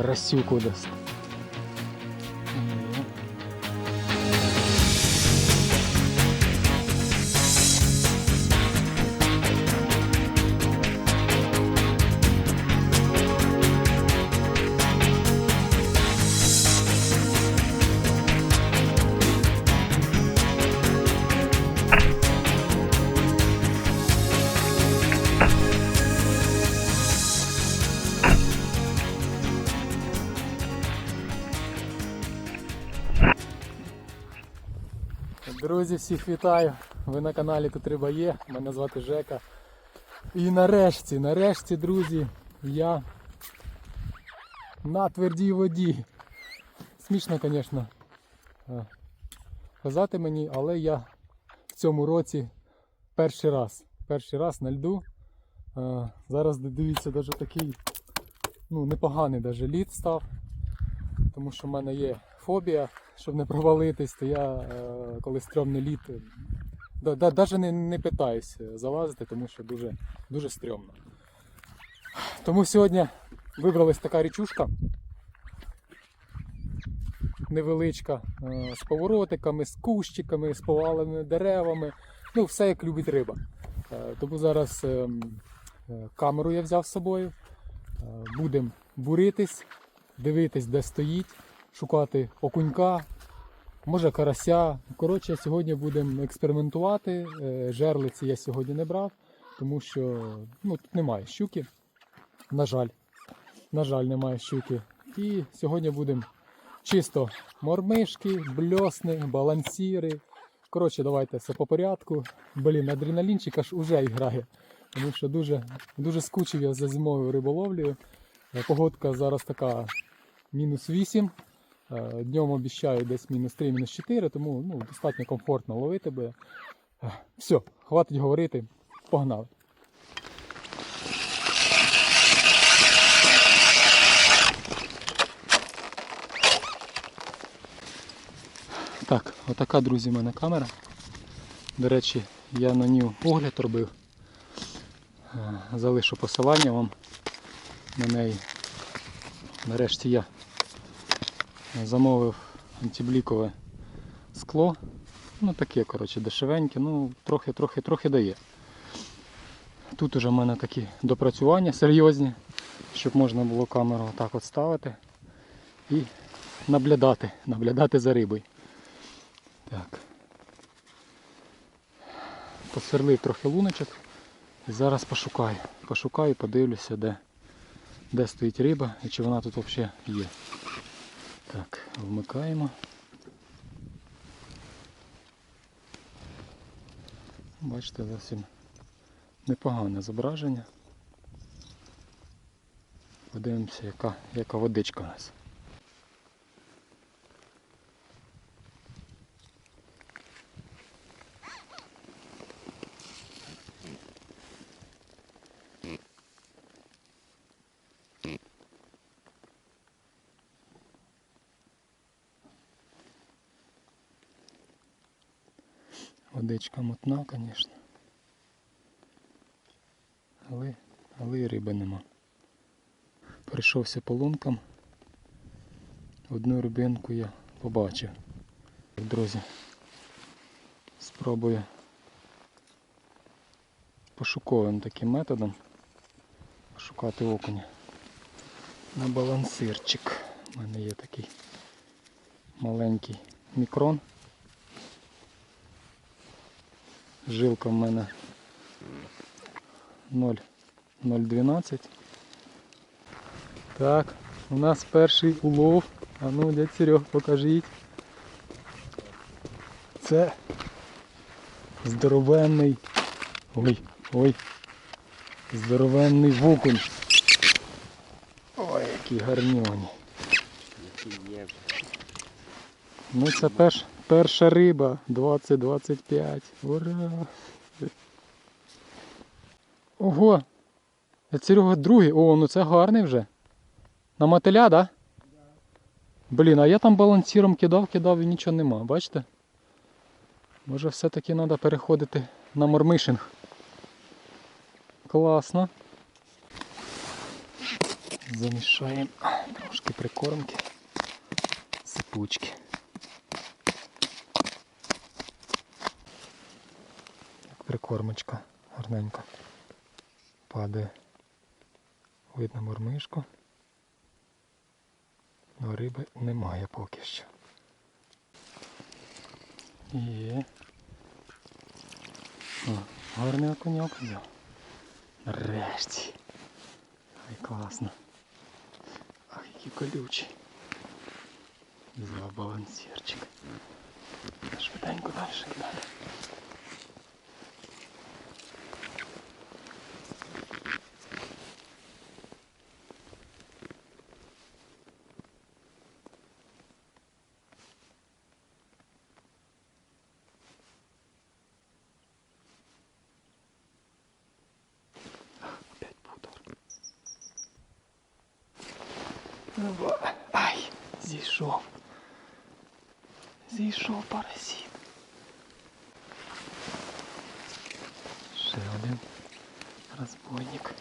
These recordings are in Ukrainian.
Карасюку дасть. Ну. Друзі, всіх вітаю! Ви на каналі Тут Риба є. Мене звати Жека. І нарешті, нарешті, друзі, я на твердій воді. Смішно, звісно, е, казати мені, але я в цьому році перший раз. Перший раз на льду. Е, Зараз дивіться, навіть такий ну, непоганий даже лід став. Тому що в мене є фобія, щоб не провалитись, то я е, коли стрьомний лід, навіть не, не питаюсь залазити, тому що дуже, дуже стрьомно. Тому сьогодні вибралась така річушка невеличка, е, з поворотиками, з кущиками, з поваленими деревами. Ну, все як любить риба. Е, Тому зараз е, м, е, камеру я взяв з собою. Будемо буритись, дивитись, де стоїть, шукати окунька, може карася. Коротше, сьогодні будемо експериментувати. Е, Жерлиці я сьогодні не брав, тому що ну, тут немає щуки. На жаль, на жаль, немає щуки. І сьогодні будемо чисто мормишки, бльосни, балансіри. Коротше, давайте все по порядку. Блін, адреналінчик аж уже грає. Тому що дуже, дуже скучив я за зимовою риболовлею. Е, Погодка зараз така мінус 8. Е, Днем обіцяю десь мінус 3, мінус 4, тому ну, достатньо комфортно ловити буде. Все, хватить говорити. Погнали. Так, отака, друзі, в мене камера. До речі, я на нього огляд робив. Е, Залишу посилання вам на неї. Нарешті я замовив антиблікове скло. Ну таке, коротше, дешевеньке, ну трохи, трохи, трохи дає. Тут уже в мене такі допрацювання серйозні, щоб можна було камеру отак от ставити і наблюдати, наблюдати за рибою. Так. Посверлив трохи луночок і зараз пошукаю. Пошукаю, подивлюся, де, де стоїть риба і чи вона тут взагалі є. Вмикаємо. Бачите, зовсім непогане зображення. Подивимося, яка, яка водичка у нас. Водичка мутна, звісно. Але, але і риби нема. Прийшовся по лункам. Одну рибинку я побачив. Друзі, спробую пошуковим таким методом шукати окуня. На балансирчик. У мене є такий маленький мікрон. Жилка в мене 0 0,12. Так, у нас перший улов. А ну, дядь Серег, покажіть. Це здоровенний. Ой, ой. Здоровенний вукунь. Ой, які гарньоні. Ну це перш, перша риба 20-25. Ура! Ого! Серега другий. О, ну це гарний вже. На мотиля, да? Блін, а я там балансіром кидав, кидав і нічого нема, бачите? Може все-таки треба переходити на мормишинг. Класно. Замішаємо трошки. прикормки, сипучки. Як прикормочка гарненько падає. Видно мормишку. Но риби немає поки що. Є. О, гарний окуньок. Нарешті. Ай, класно. Ах, які колючі. Взяв балансірчик. Швиденько далі далі. Опять путав. Давай. Ай, зійшов. Зійшов паразит. Ще один розбойник.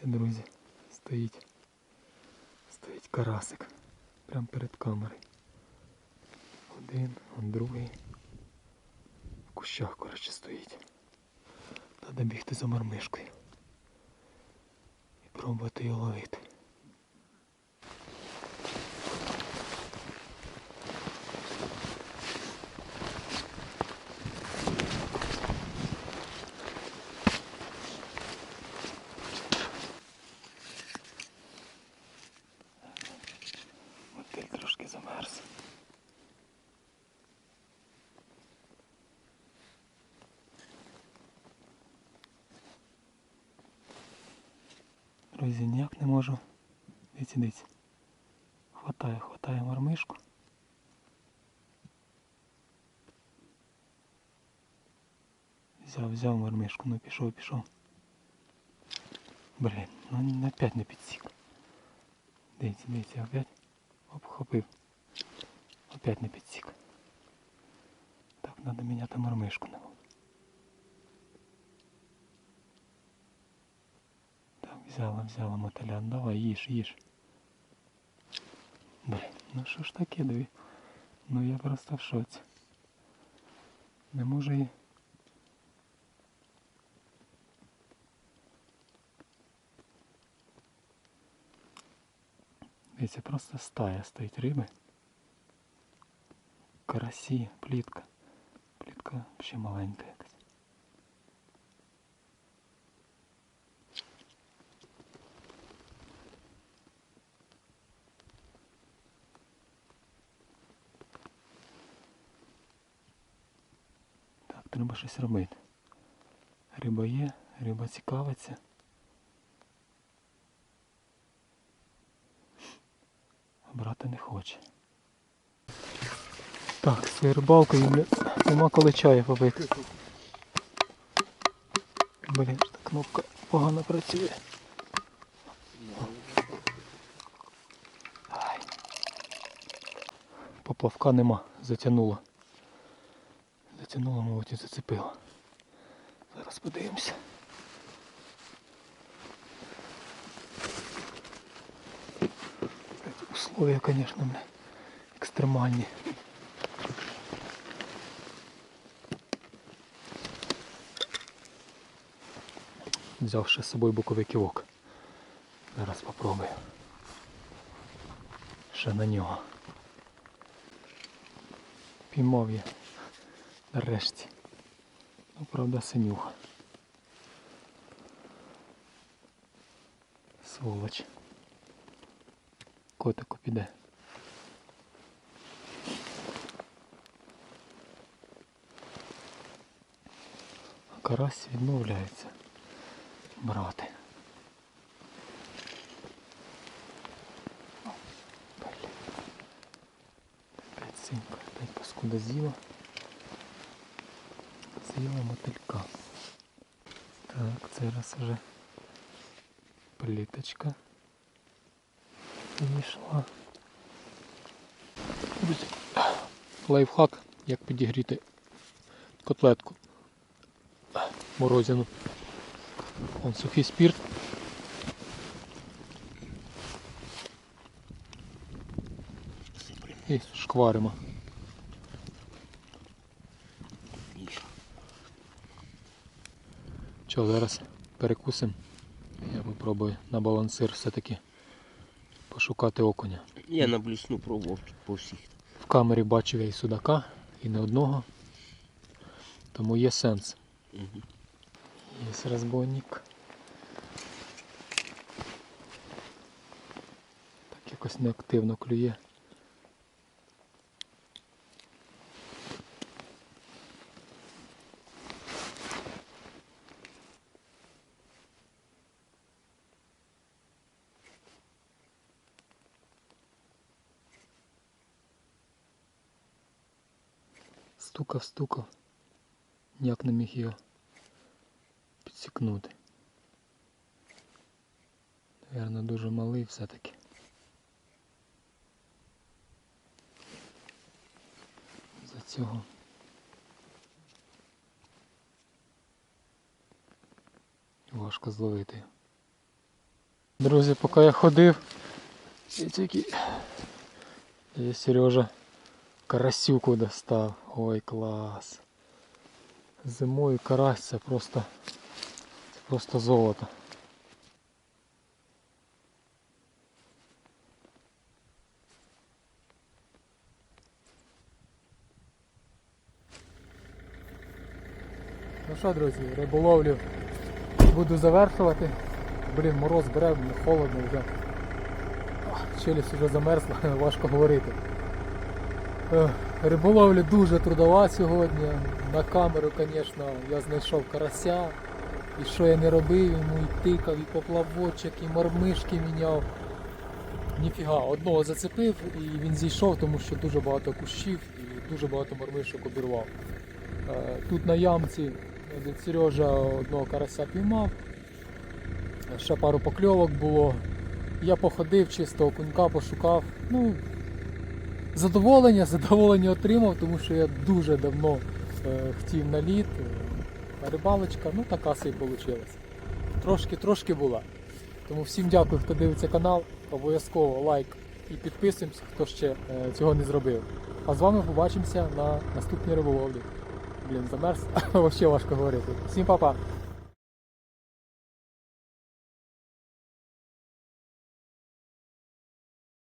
Це, друзі, стоїть. Стоїть карасик. Прямо перед камерою. Один, он другий. В кущах, коротше, стоїть. Треба бігти за мармишкою. І пробувати його ловити. Друзі, ніяк не можу. Дивіться, дивіться. Хватає, хватає мармишку. Взяв, взяв мармишку, ну пішов, пішов. Блін, ну опять не підсік. Дивіться, дивіться, опять. Обхопив. Опять не підсік. Так, треба міняти мормишку. Взяла, взяла мотиля. Давай, їж, їж. Блін, ну що ж таке, диві. Ну я просто в шоці. Не можу її. Дивіться, просто стая стоїть риби. Карасі, плітка. Плітка ще маленька якась. Так, треба щось робити. Риба є, риба цікавиться. брати не хоче. Так, з рибалкою бля, нема коли чаю попити. Блін, та кнопка погано працює. Поплавка нема, затягнуло. Затягнуло, мабуть, і зацепило. Зараз подивимося. Условия, конечно, бля, екстремальні. Взяв ще з собою боковий ківок. Зараз попробую. Ще на нього. Піймав я решті. Ну, правда, синюха. Сволоч. Котику піде. А карась відмовляється брати. Опять синька, опять паскуда з'їла. З'їла мотилька. Так, це раз уже пліточка підійшла. Лайфхак, як підігріти котлетку морозину. Вон сухий спірт. І шкваримо. Що, зараз перекусимо. Я попробую на балансир все-таки пошукати окуня. Я на блісну пробував тут по всіх. В камері бачив я і судака, і не одного. Тому є сенс. Мгм. Є розбойник. Так якось неактивно клює. Стукав, стукав. Ніяк не міг його підсікнути. Наверно, дуже малий все-таки. За цього. Важко зловити. Друзі, поки я ходив, і тільки і Сережа карасюку достав. Ой, клас. Зимою карась це просто, це просто золото. Ну що, друзі, риболовлю буду завершувати. Блін, мороз бере, холодно вже. Челюсть вже замерзла, важко говорити. Ех, Риболовля дуже трудова сьогодні. На камеру, звісно, я знайшов карася. І що я не робив, йому і тикав, і поплавочок, і мормишки міняв. Ніфіга, одного зацепив і він зійшов, тому що дуже багато кущів і дуже багато мормишок обірвав. Е, Тут на ямці Сережа одного карася піймав, ще пару покльовок було. Я походив, чисто окунька пошукав. Ну, задоволення, задоволення отримав, тому що я дуже давно е, хотів на лід. Рибалочка, ну така собі вийшла. Трошки-трошки була. Тому всім дякую, хто дивиться канал. Обов'язково лайк і підписуємося, хто ще е, цього не зробив. А з вами побачимося на наступній риболовлі. Блін, замерз, взагалі важко говорити. Всім па-па!